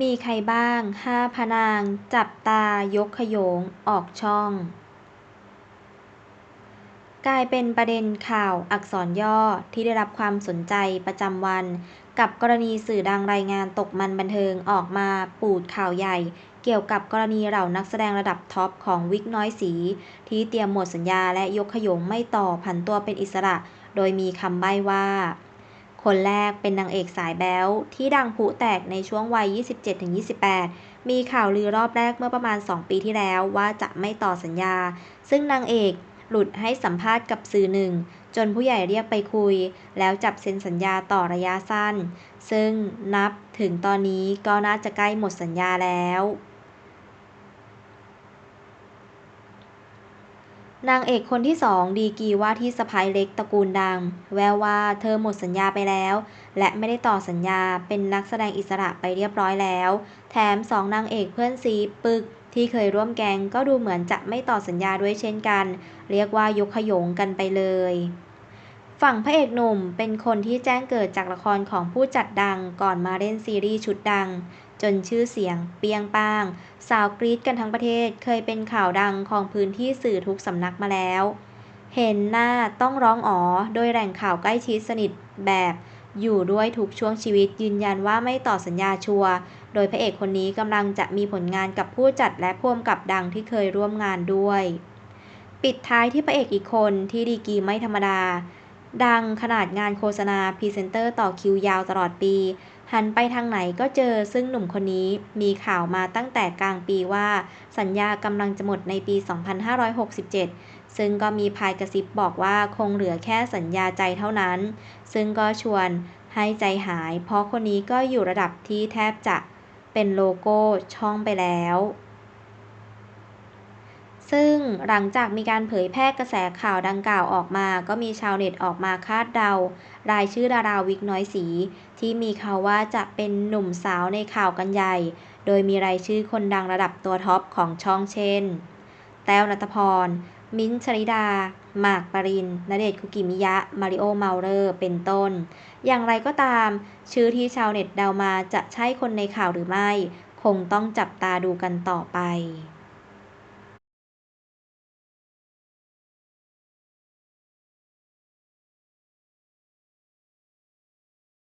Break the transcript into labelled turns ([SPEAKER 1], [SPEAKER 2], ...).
[SPEAKER 1] มีใครบ้างห้าพะนาง จับตายกขยง ออกช่อง กลายเป็นประเด็นข่าวอักษรย่อที่ได้รับความสนใจประจำวัน กับกรณีสื่อดังรายงานตกมันบันเทิงออกมาปูดข่าวใหญ่ เกี่ยวกับกรณีเหล่านักแสดงระดับท็อปของวิกน้อยสี ที่เตรียมหมดสัญญาและยกขยงไม่ต่อผันตัวเป็นอิสระ โดยมีคำใบ้ว่า คนแรกเป็นนางเอกสายแบ๊วที่ดังผุแตกในช่วงวัย 27-28 มีข่าวลือรอบแรกเมื่อประมาณ 2 ปีที่แล้วว่าจะไม่ต่อสัญญา ซึ่งนางเอกหลุดให้สัมภาษณ์กับสื่อหนึ่ง จนผู้ใหญ่เรียกไปคุย แล้วจับเซ็นสัญญาต่อระยะสั้น ซึ่งนับถึงตอนนี้ก็น่าจะใกล้หมดสัญญาแล้ว นางเอกคนที่สองดีกรีว่าที่สะพ้ายเล็กตระกูลดัง แววว่าเธอหมดสัญญาไปแล้ว และไม่ได้ต่อสัญญาเป็นนักแสดงอิสระไปเรียบร้อยแล้ว แถมสองนางเอกเพื่อนซีปึก ที่เคยร่วมแกงก็ดูเหมือนจะไม่ต่อสัญญาด้วยเช่นกัน เรียกว่ายกขยงกันไปเลย ฝั่งพระเอกหนุ่มเป็นคนที่แจ้งเกิดจากละครของผู้จัดดังก่อนมาเล่นซีรีส์ชุดดัง จนชื่อเสียงเปียงป้าง สาวกรีดกันทั้งประเทศเคยเป็นข่าวดังของพื้นที่สื่อทุกสำนักมาแล้ว เห็นหน้าต้องร้องอ๋อ โดยแหล่งข่าวใกล้ชิดสนิทแบบอยู่ด้วยทุกช่วงชีวิตยืนยันว่าไม่ต่อสัญญาชัวร์โดยพระเอกคนนี้กำลังจะมีผลงานกับผู้จัดและพ่วงกับดังที่เคยร่วมงานด้วย ปิดท้ายที่พระเอกอีกคนที่ดีกีไม่ธรรมดา ดังขนาดงานโฆษณาพรีเซนเตอร์ต่อคิวยาวตลอดปี หันไปทางไหนก็เจอซึ่งหนุ่มคนนี้มีข่าวมาตั้งแต่กลางปีว่า สัญญากำลังจะหมดในปี 2567 ซึ่งก็มีพายกระซิบบอกว่าคงเหลือแค่สัญญาใจเท่านั้น ซึ่งก็ชวนให้ใจหาย เพราะคนนี้ก็อยู่ระดับที่แทบจะเป็นโลโก้ช่องไปแล้ว ซึ่งหลังจากมีการเผยแพร่กระแสข่าวดังกล่าวออกมา ก็มีชาวเน็ตออกมาคาดเดา รายชื่อดาราวิกน้อยสี ที่มีข่าวว่าจะเป็นหนุ่มสาวในข่าวกันใหญ่ โดยมีรายชื่อคนดังระดับตัวท็อปของช่องเช่น แต้วนัทพร มิ้นท์ชริดา หมากปรินณเดชคุกิมิยะ มาริโอเมาเลอร์ เป็นต้น อย่างไรก็ตาม ชื่อที่ชาวเน็ตเดามาจะใช่คนในข่าวหรือไม่ คงต้องจับตาดูกันต่อไป